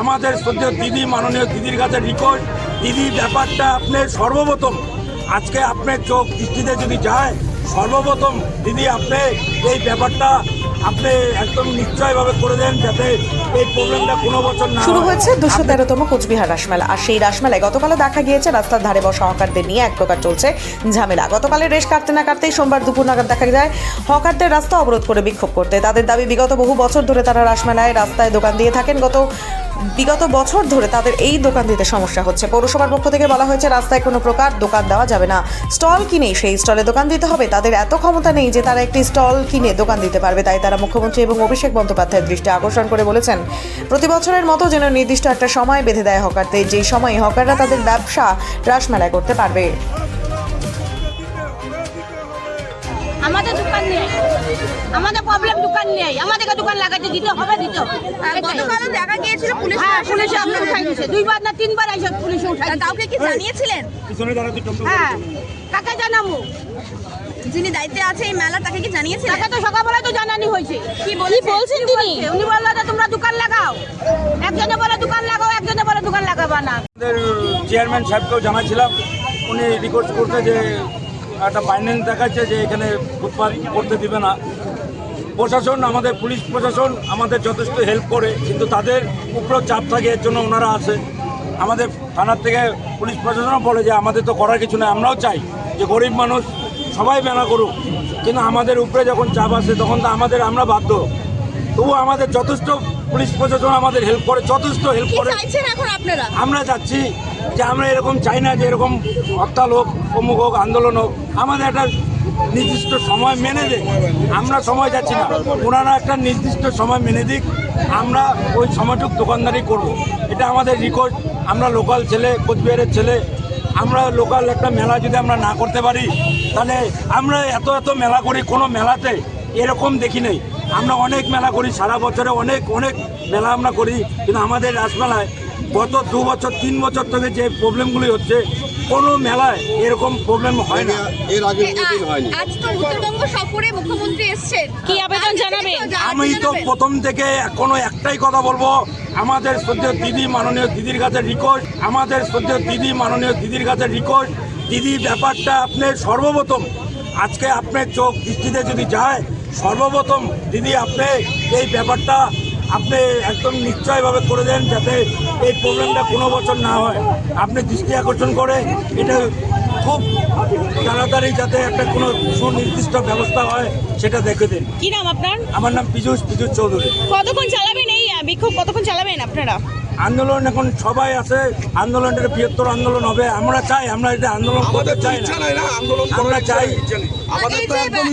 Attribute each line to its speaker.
Speaker 1: আমাদের সদ্য দিদি মাননীয় দিদির কাছে রিকোয়েস্ট। দিদি ব্যাপারটা আপনার সর্বপ্রথম আজকে আপনার চোখ দৃষ্টিতে যদি যায় সর্বপ্রথম দিদি আপনি এই ব্যাপারটা আপনি একদম নিশ্চয়ভাবে করে দেন যাতে এই প্রবলেমটা কোনো বছর না
Speaker 2: শুরু হয়েছে দুশো তেরোতম কোচবিহার রাসমেলা। আর সেই রাসমেলায় গতকালও দেখা গিয়েছে রাস্তার ধারে বসা হকারদের নিয়ে এক প্রকার চলছে ঝামেলা। গতকালের রেশ কাটতে না কাটতেই সোমবার দুপুর নাগাদ দেখা যায় হকারদের রাস্তা অবরোধ করে বিক্ষোভ করতে। তাদের দাবি বিগত বহু বছর ধরে তারা রাসমেলায় রাস্তায় দোকান দিয়ে থাকেন। গত বিগত বছর ধরে তাদের এই দোকান দিতে সমস্যা হচ্ছে। পৌরসভার পক্ষ থেকে বলা হয়েছে, রাস্তায় কোনো প্রকার দোকান দেওয়া যাবে না। স্টল কিনেই সেই স্টলে দোকান দিতে হবে। তাদের এত ক্ষমতা নেই যে তারা একটি স্টল কিনে দোকান দিতে পারবে। তাই তারা মুখ্যমন্ত্রী এবং অভিষেক বন্দ্যোপাধ্যায়ের দৃষ্টি আকর্ষণ করে বলেছেন, প্রতি বছরের মতো যেন নির্দিষ্ট একটা সময় বেঁধে দেয় হকারদের। যেই সময়ে হকাররা তাদের ব্যবসা রাসমেলায় করতে পারবে।
Speaker 3: আমাদের দোকান নেই। আমাদের প্রবলেম দোকান নেই। আমাদেরকে দোকান লাগাতে দিতে হবে দিতে হবে।
Speaker 4: গতকালও দেখা গিয়েছিল পুলিশ
Speaker 3: হ্যাঁ পুলিশে উঠাই দিয়েছে। দুইবার না তিনবার এসে পুলিশে উঠাই
Speaker 4: কাউকে কি জানিয়েছিলেন?
Speaker 3: হ্যাঁ। কাকে জানাব?
Speaker 4: যিনি দায়িত্বে আছে এই মেলা তাকে কি জানিয়েছিলেন?
Speaker 3: তাকে তো সকালবেলায় তো জানানি হয়েছে।
Speaker 4: কি বলি বলছেন?
Speaker 3: তিনি? উনি বলল যে তোমরা দোকান লাগাও। একজনে বলে দোকান লাগাও একজনে বলে দোকান লাগাবা না।
Speaker 1: চেয়ারম্যান সাহেবকেও জানাছিলাম উনি রিকোয়েস্ট করতে যে একটা বাইন্ডিং দেখাচ্ছে যে এখানে ফুটপাত করতে দিবে না। প্রশাসন, আমাদের পুলিশ প্রশাসন আমাদের যথেষ্ট হেল্প করে, কিন্তু তাদের উপরেও চাপ থাকে, এর জন্য ওনারা আসে আমাদের থানার থেকে পুলিশ প্রশাসনও বলে যে আমাদের তো করার কিছু নেই, আমরাও চাই যে গরিব মানুষ সবাই মেলা করুক। কিন্তু আমাদের উপরে যখন চাপ আসে, তখন তো আমাদের, আমরা বাধ্য। তবু আমাদের যথেষ্ট পুলিশ প্রশাসন আমাদের হেল্প করে যথেষ্ট হেল্প করে। আমরা চাচ্ছি যে আমরা এরকম চাই না যে এরকম হরতাল হোক অমুক হোক আন্দোলন হোক আমাদের একটা নির্দিষ্ট সময় মেনে দেয় আমরা সময় যাচ্ছি না। ওনারা একটা নির্দিষ্ট সময় মেনে দিক আমরা ওই সময়টুক দোকানদারি করব। এটা আমাদের রিকোয়েস্ট আমরা লোকাল ছেলে কোচবিহারের ছেলে। আমরা লোকাল একটা মেলা যদি আমরা না করতে পারি তাহলে আমরা এত এত মেলা করি কোনো মেলাতে এরকম দেখি নেই। আমরা অনেক মেলা করি সারা বছরে অনেক অনেক মেলা আমরা করি কিন্তু আমাদের রাসমেলায় গত দু বছর তিন বছর থেকে যে প্রবলেমগুলি হচ্ছে কোনো মেলায় এরকম প্রবলেম হয় না।
Speaker 5: এর আগে হয়নি।
Speaker 4: আজ তো উত্তরবঙ্গ সফরে মুখ্যমন্ত্রী এসেছেন।
Speaker 3: কি আবেদন জানাবেন?
Speaker 1: আমি তো প্রথম থেকে কোনো একটাই কথা বলব আমাদের সদ্য দিদি মাননীয় দিদির কাছে রিকোয়েস্ট আমাদের সদ্য দিদি মাননীয় দিদির কাছে রিকোয়েস্ট দিদি ব্যাপারটা আপনার সর্বপ্রথম আজকে আপনার চোখ দৃষ্টিতে যদি যায় সর্বপ্রথম দিদি আপনি এই ব্যাপারটা আপনি একদম নিশ্চয়ভাবে করে দেন যাতে এই প্রবলেমটা কোনো বছর না হয়। আপনি দৃষ্টি আকর্ষণ করে এটা খুব তাড়াতাড়ি যাতে একটা কোনো সুনির্দিষ্ট ব্যবস্থা হয় সেটা দেখে দিন।
Speaker 3: কি নাম আপনার?
Speaker 1: আমার নাম পীযুষ পীযুষ চৌধুরী।
Speaker 3: কতক্ষণ চালাবেন এই বিক্ষোভ? কতক্ষণ চালাবেন আপনারা?
Speaker 1: আন্দোলন এখন সবাই আছে আন্দোলনের বৃহত্তর আন্দোলন হবে। আমরা চাই আমরা এটা আন্দোলন করতে চাই না।
Speaker 5: আন্দোলন
Speaker 1: আমরা চাই
Speaker 5: আমাদের তো একদম